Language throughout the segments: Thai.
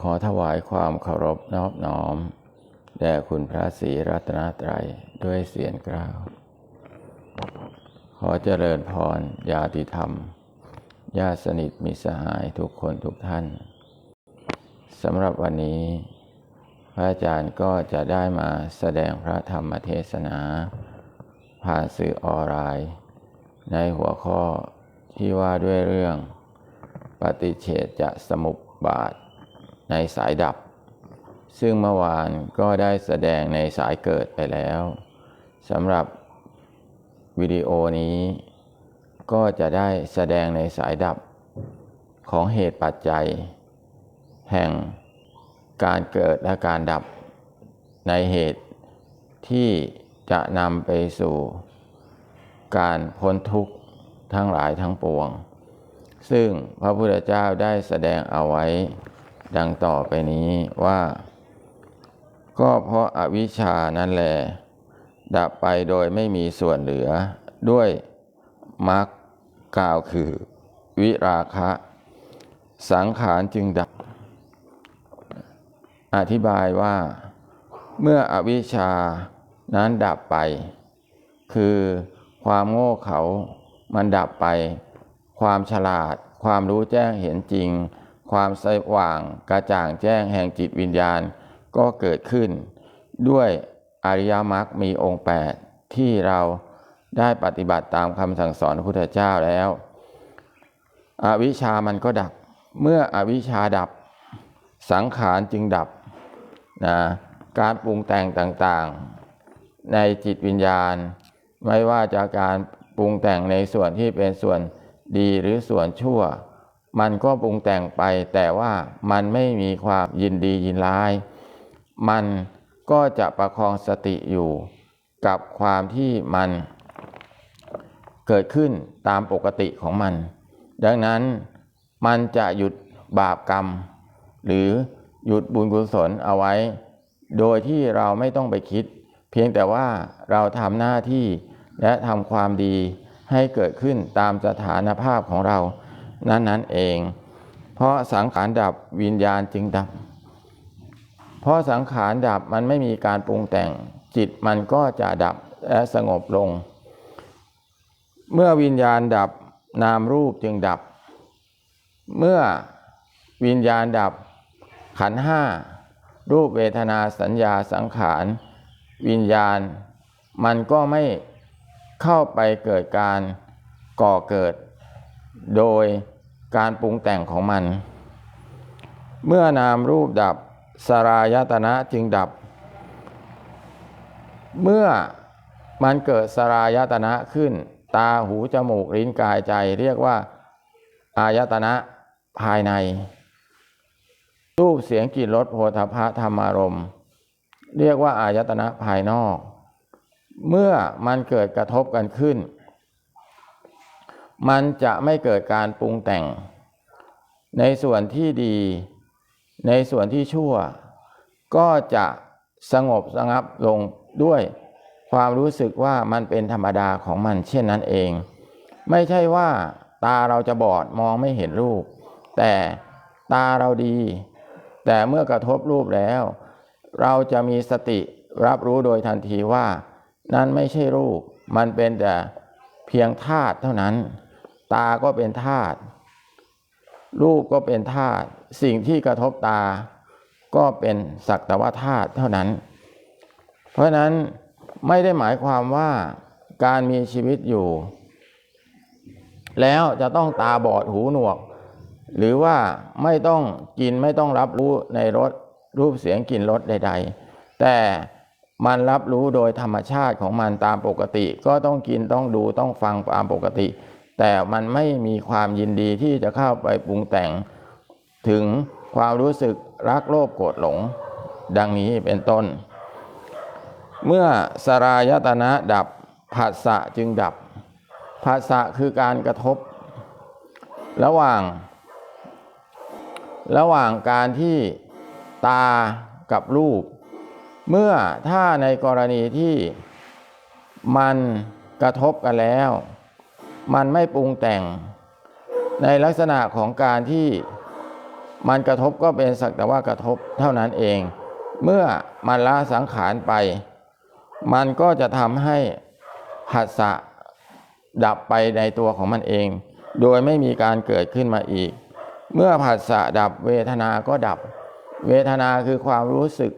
ขอถวายความเคารพนอบน้อม แด่คุณพระศรีรัตนตรัยด้วยเสียงกล่าว ขอเจริญพรญาติธรรม ญาติสนิทมิสหายทุกคนทุกท่านสำหรับวันนี้ พระอาจารย์ก็จะได้มาแสดงพระธรรมเทศนา ผ่านสื่อออนไลน์ ในหัวข้อที่ว่าด้วยเรื่อง ปฏิเฉดจะสมุปบาท ในสายดับ ซึ่งเมื่อวานก็ได้แสดงในสายเกิดไปแล้วสำหรับวิดีโอนี้ ก็จะได้แสดงในสายดับของเหตุปัจจัย แห่งการเกิดและการดับในเหตุที่จะนำไปสู่ การพ้นทุกข์ทั้งหลายทั้งปวง ซึ่งพระพุทธเจ้าได้แสดงเอาไว้ ดังต่อไปนี้ว่า ก็เพราะอาวิชชานั่นแหละดับไปโดยไม่มีส่วนเหลือด้วยมรรคกล่าวคือ วิราคะ สังขารจึงดับ อธิบายว่า เมื่ออวิชชานั้นดับไป คือความโง่เขามันดับไป ความฉลาด ความรู้แจ้งเห็นจริง ความสว่างกระจ่างแจ้งแห่งจิตวิญญาณก็เกิดขึ้น ด้วยอริยมรรคมีองค์ 8 ที่เราได้ปฏิบัติตามคำสั่งสอนพระพุทธเจ้าแล้ว อวิชามันก็ดับ เมื่ออวิชาดับ สังขารจึงดับนะการปรุงแต่งต่างๆ ในจิตวิญญาณ ไม่ว่าจากการปรุงแต่งในส่วนที่เป็นส่วนดีหรือส่วนชั่ว มันก็ปรุงแต่งไป แต่ว่ามันไม่มีความยินดียินร้าย มันก็จะประคองสติอยู่กับความที่มันเกิดขึ้นตามปกติของมัน ดังนั้นมันจะหยุดบาปกรรม หรือหยุดบุญกุศลเอาไว้ โดยที่เราไม่ต้องไปคิด เพียงแต่ว่าเราทำหน้าที่และทำความดีให้เกิดขึ้นตามสถานภาพของเรา นั้นนั้นเอง เพราะสังขารดับวิญญาณจึงดับ เพราะสังขารดับมันไม่มีการปรุงแต่งจิตมันก็จะดับและสงบลง เมื่อวิญญาณดับนามรูปจึงดับ เมื่อวิญญาณดับขันห้ารูปเวทนาสัญญาสังขาร วิญญาณ มันก็ไม่เข้าไปเกิดการก่อเกิด โดยการปรุงแต่งของมัน เมื่อนามรูปดับสรายตนะจึงดับ เมื่อมันเกิดสรายตนะขึ้น ตาหูจมูกลิ้นกายใจเรียกว่า อายตนะภายในรูปเสียงกลิ่นรสโผฏฐัพพะธรรมารมณ์เรียกว่าอายตนะภายนอก เมื่อมันเกิดกระทบกันขึ้น มันจะไม่เกิดการปรุงแต่ง ในส่วนที่ดี ในส่วนที่ชั่ว ก็จะสงบสงับลงด้วยความรู้สึกว่ามันเป็นธรรมดาของมันเช่นนั้นเอง ไม่ใช่ว่าตาเราจะบอดมองไม่เห็นรูป แต่ตาเราดี แต่เมื่อกระทบรูปแล้ว เราจะมีสติรับรู้โดยทันทีว่า นั่นไม่ใช่รูป มันเป็นแต่เพียงธาตุเท่านั้น ตาก็เป็นธาตุรูปก็เป็นธาตุสิ่งที่กระทบตา ก็เป็นสักแต่ว่าธาตุเท่านั้น เพราะนั้นไม่ได้หมายความว่าการมีชีวิตอยู่ แล้วจะต้องตาบอดหูหนวก หรือว่าไม่ต้องกินไม่ต้องรับรู้ในรสรูปเสียงกลิ่นรสใด ๆ แต่มันรับรู้โดยธรรมชาติของมันตามปกติ ก็ต้องกินต้องดูต้องฟังตามปกติ แต่มันไม่มีความยินดีที่จะเข้าไปปรุงแต่ง ถึงความรู้สึกรักโลภโกรธหลง ดังนี้เป็นต้น เมื่อสรายตนะดับผัสสะจึงดับผัสสะคือการกระทบ ระหว่าง ระหว่างการที่ตากับรูป เมื่อถ้าในกรณีที่มันกระทบกันแล้ว มันไม่ปรุงแต่ง ในลักษณะของการที่มันกระทบก็เป็นสักแต่ว่ากระทบเท่านั้นเอง เมื่อมันละสังขารไป มันก็จะทำให้ผัสสะดับไปในตัวของมันเอง โดยไม่มีการเกิดขึ้นมาอีก เมื่อผัสสะดับเวทนาก็ดับ เวทนาคือความรู้สึก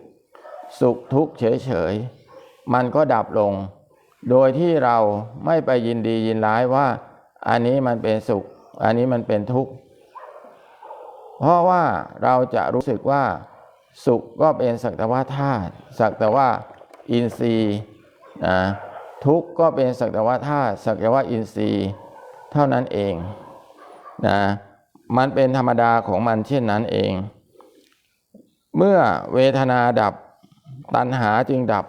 สุขทุกข์เฉยๆ มันก็ดับลง โดยที่เราไม่ไปยินดียินร้ายว่า อันนี้มันเป็นสุข อันนี้มันเป็นทุกข์ เพราะว่าเราจะรู้สึกว่า สุขก็เป็นสักแต่ว่าธาตุสักแต่ว่าอินทรีย์นะทุกข์ก็เป็นสักแต่ว่าธาตุสักแต่ว่าอินทรีย์เท่านั้นเองนะมันเป็นธรรมดาของมันเช่นนั้นเอง เมื่อเวทนาดับตัณหาจึงดับ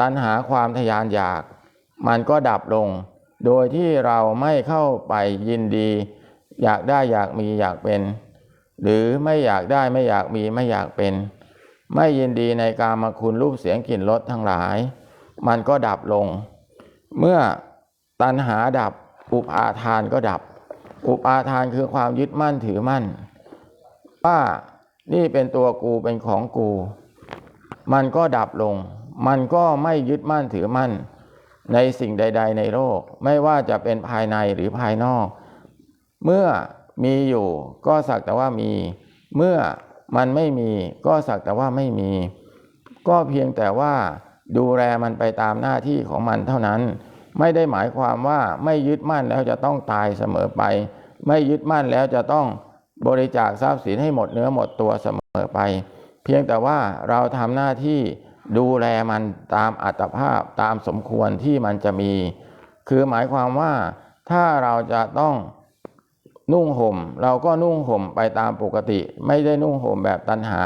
ตัณหาความทยานอยาก มันก็ดับลง โดยที่เราไม่เข้าไปยินดี อยากได้อยากมีอยากเป็น หรือไม่อยากได้ไม่อยากมีไม่อยากเป็น ไม่ยินดีในการมาคุณรูปเสียงกลิ่นรสทั้งหลาย มันก็ดับลง เมื่อตัณหาดับอุปาทานก็ดับ อุปาทานคือความยึดมั่นถือมั่น ว่านี่เป็นตัวกูเป็นของกู มันก็ดับลง มันก็ไม่ยึดมั่นถือมั่น ในสิ่งใด ๆ ในโลก ไม่ว่าจะเป็นภายในหรือภายนอก เมื่อมีอยู่ก็สักแต่ว่ามี เมื่อมันไม่มีก็สักแต่ว่าไม่มี ก็เพียงแต่ว่าดูแลมันไปตามหน้าที่ของมันเท่านั้น ไม่ได้หมายความว่าไม่ยึดมั่นแล้วจะต้องตายเสมอไป ไม่ยึดมั่นแล้วจะต้องบริจาคทรัพย์สินให้หมดเนื้อหมดตัวเสมอไป เพียงแต่ว่าเราทำหน้าที่ ดูแลมันตามอัตภาพตามสมควรที่มันจะมี คือหมายความว่าถ้าเราจะต้องนุ่งห่ม เราก็นุ่งห่มไปตามปกติ ไม่ได้นุ่งห่มแบบตันหา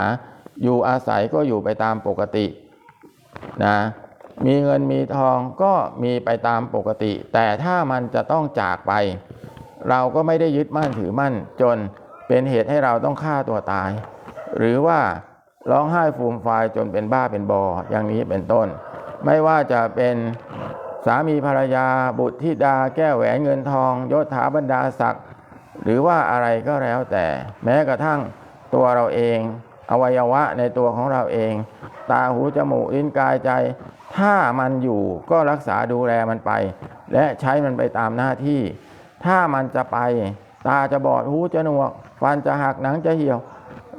อยู่อาศัยก็อยู่ไปตามปกตินะมีเงินมีทองก็มีไปตามปกติ แต่ถ้ามันจะต้องจากไป เราก็ไม่ได้ยึดมั่นถือมั่นจนเป็นเหตุให้เราต้องฆ่าตัวตาย หรือว่า ร้องไห้ฟูมฟายจนเป็นบ้าเป็นบออย่างนี้เป็นต้น ไม่ว่าจะเป็นสามีภรรยาบุตรธิดาแก้วแหวนเงินทองยศถาบรรดาศักดิ์หรือว่าอะไรก็แล้วแต่ แม้กระทั่งตัวเราเอง อวัยวะในตัวของเราเอง ตาหูจมูกลิ้นกายใจ ถ้ามันอยู่ก็รักษาดูแลมันไป และใช้มันไปตามหน้าที่ ถ้ามันจะไป ตาจะบอดหูจะหนวก ฟันจะหักหนังจะเหี่ยว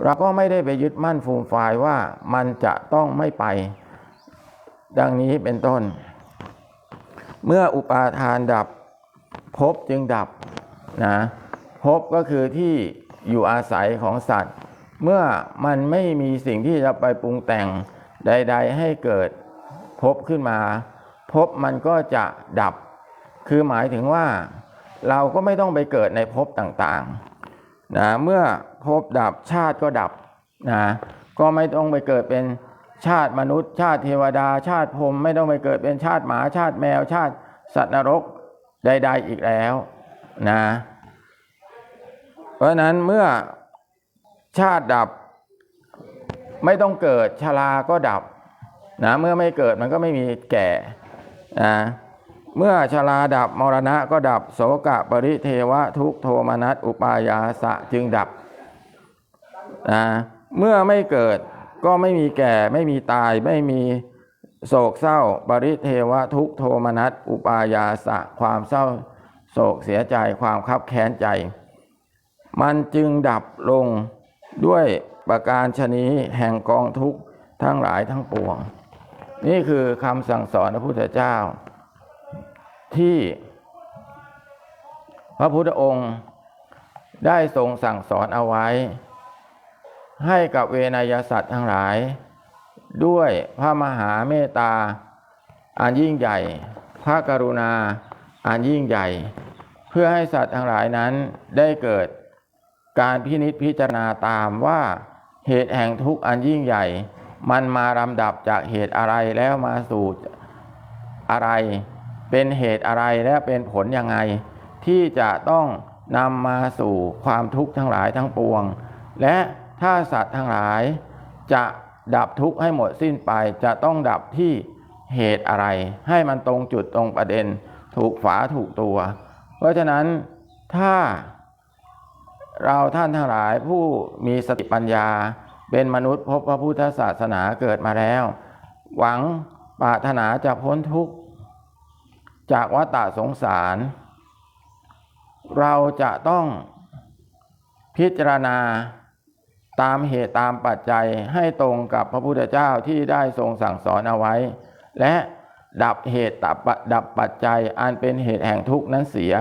เราก็ไม่ได้ไปยึดมั่นฟูมฟายว่ามันจะต้องไม่ไป ดังนี้เป็นต้น เมื่ออุปาทานดับภพจึงดับนะภพก็คือที่อยู่อาศัยของสัตว์ เมื่อมันไม่มีสิ่งที่จะไปปรุงแต่งใด ๆ ให้เกิดภพขึ้นมาภพมันก็จะดับ คือหมายถึงว่าเราก็ไม่ต้องไปเกิดในภพต่างๆ นะเมื่อภพดับชาติก็ดับนะก็ไม่ต้องไปเกิดเป็นชาติมนุษย์ ชาติเทวดา ชาติพรมไม่ต้องไปเกิดเป็นชาติหมาชาติแมวชาติสัตว์นรกใด ๆอีกแล้วนะเพราะฉะนั้นเมื่อชาติดับ ไม่ต้องเกิดชราก็ดับนะเมื่อไม่เกิดมันก็ไม่มีแก่นะ เมื่อชราดับมรณะก็ดับโสกะปริเทวะทุกโทมนัสอุปายาสะจึงดับนะเมื่อไม่เกิดก็ไม่มีแก่ไม่มีตายไม่มีโศกเศร้า ปริเทวะทุกโทมนัสอุปายาสะความเศร้าโศกเสียใจความคับแค้นใจ มันจึงดับลงด้วยประการชนีแห่งกองทุกข์ทั้งหลายทั้งปวง นี่คือคำสั่งสอนพระพุทธเจ้า ที่ พระพุทธองค์ได้ทรงสั่งสอนเอาไว้ ให้กับเวนยสัตว์ทั้งหลาย ด้วยพระมหาเมตตา อันยิ่งใหญ่ พระกรุณา อันยิ่งใหญ่ เพื่อให้สัตว์ทั้งหลายนั้นได้เกิดการพินิจพิจารณาตามว่าเหตุแห่งทุกข์อันยิ่งใหญ่ มันมาลำดับจากเหตุอะไรแล้วมาสู่อะไร เป็นเหตุอะไรและเป็นผลยังไง ที่จะต้องนำมาสู่ความทุกข์ทั้งหลายทั้งปวง และถ้าสัตว์ทั้งหลาย จะดับทุกข์ให้หมดสิ้นไปจะต้องดับที่เหตุอะไร ให้มันตรงจุดตรงประเด็น ถูกฝาถูกตัว เพราะฉะนั้นถ้าเราท่านทั้งหลายผู้มีสติปัญญา เป็นมนุษย์พบพระพุทธศาสนาเกิดมาแล้ว หวังปรารถนาจะพ้นทุกข์ จากวัฏสงสาร เราจะต้องพิจารณาตามเหตุตามปัจจัยให้ตรงกับพระพุทธเจ้าที่ได้ทรงสั่งสอนเอาไว้ และดับเหตุดับปดับปัจจัยอันเป็นเหตุแห่งทุกข์นั้นเสีย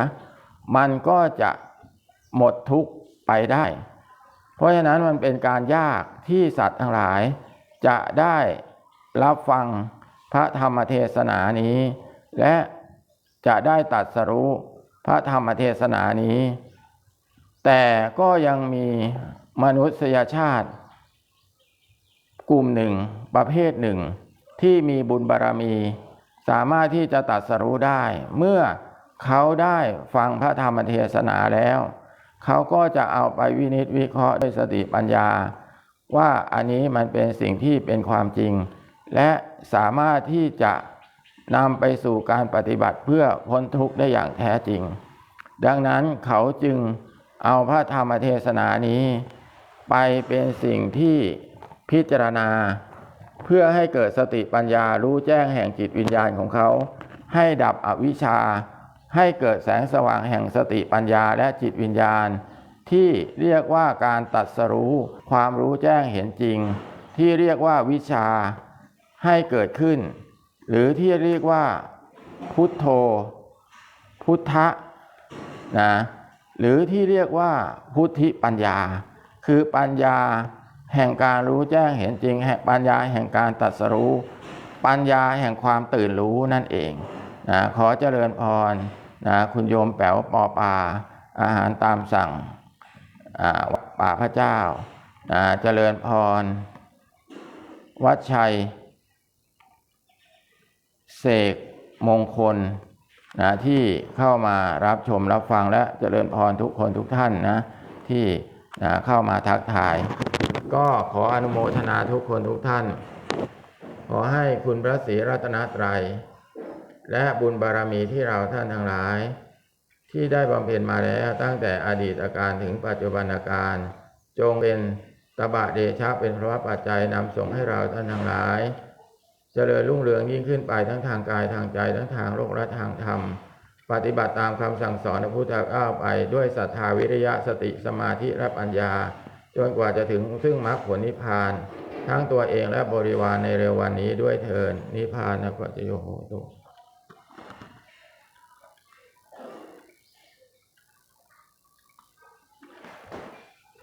มันก็จะหมดทุกข์ไปได้ เพราะฉะนั้นมันเป็นการยากที่สัตว์ทั้งหลาย จะได้รับฟังพระธรรมเทศนานี้ และ จะได้ตัดสรู้พระธรรมเทศนานี้ แต่ก็ยังมีมนุษยชาติ กลุ่มหนึ่งประเภทหนึ่ง ที่มีบุญบารรมี สามารถที่จะตัดสรู้ได้ เมื่อเขาได้ฟังพระธรรมเทศนาแล้ว เขาก็จะเอาไปวินิจวิเคราะห์ด้วยสติปัญญา ว่าอันนี้มันเป็นสิ่งที่เป็นความจริง และสามารถที่จะ นำไปสู่การปฏิบัติเพื่อพ้นทุกข์ได้อย่างแท้จริง ดังนั้นเขาจึงเอาพระธรรมเทศนานี้ ไปเป็นสิ่งที่พิจารณา เพื่อให้เกิดสติปัญญารู้แจ้งแห่งจิตวิญญาณของเขา ให้ดับอวิชชา ให้เกิดแสงสว่างแห่งสติปัญญาและจิตวิญญาณ ที่เรียกว่าการตัดสรู้ความรู้แจ้งเห็นจริง ที่เรียกว่าวิชาให้เกิดขึ้น หรือที่เรียกว่าพุทโธ พุทธะนะหรือที่เรียกว่าพุทธิปัญญา คือปัญญาแห่งการรู้แจ้งเห็นจริง แห่งปัญญาแห่งการตัดสรู้ ปัญญาแห่งความตื่นรู้นั่นเองนะขอเจริญพรนะคุณโยมแป๋วปอปา อาหารตามสั่งอ่าวัดป่าพระเจ้านะเจริญพร วัดชัย เสกมงคลนะที่เข้ามารับชมรับฟังและเจริญพรทุกคนทุกท่านนะที่นะเข้ามาทักทาย ก็ขออนุโมทนาทุกคนทุกท่าน ขอให้คุณพระศรีรัตนตรัย และบุญบารมีที่เราท่านทั้งหลาย ที่ได้บำเพ็ญมาแล้วตั้งแต่อดีตอการถึงปัจจุบันอาการ จงเป็นตบะเดชะเป็นพระปัจจัยนำส่งให้เราท่านทั้งหลาย เจริญรุ่งเรืองยิ่งขึ้นไปทั้งทางกายทางใจทั้งทางโลกและทางธรรม ปฏิบัติตามคำสั่งสอนพระพุทธเจ้าไปด้วยศรัทธาวิริยะสติสมาธิและปัญญา จนกว่าจะถึงซึ่งมรรคผลนิพพาน ทั้งตัวเองและบริวารในเร็ววันนี้ด้วยเทินนิพพานนะปัจจโยโหตุ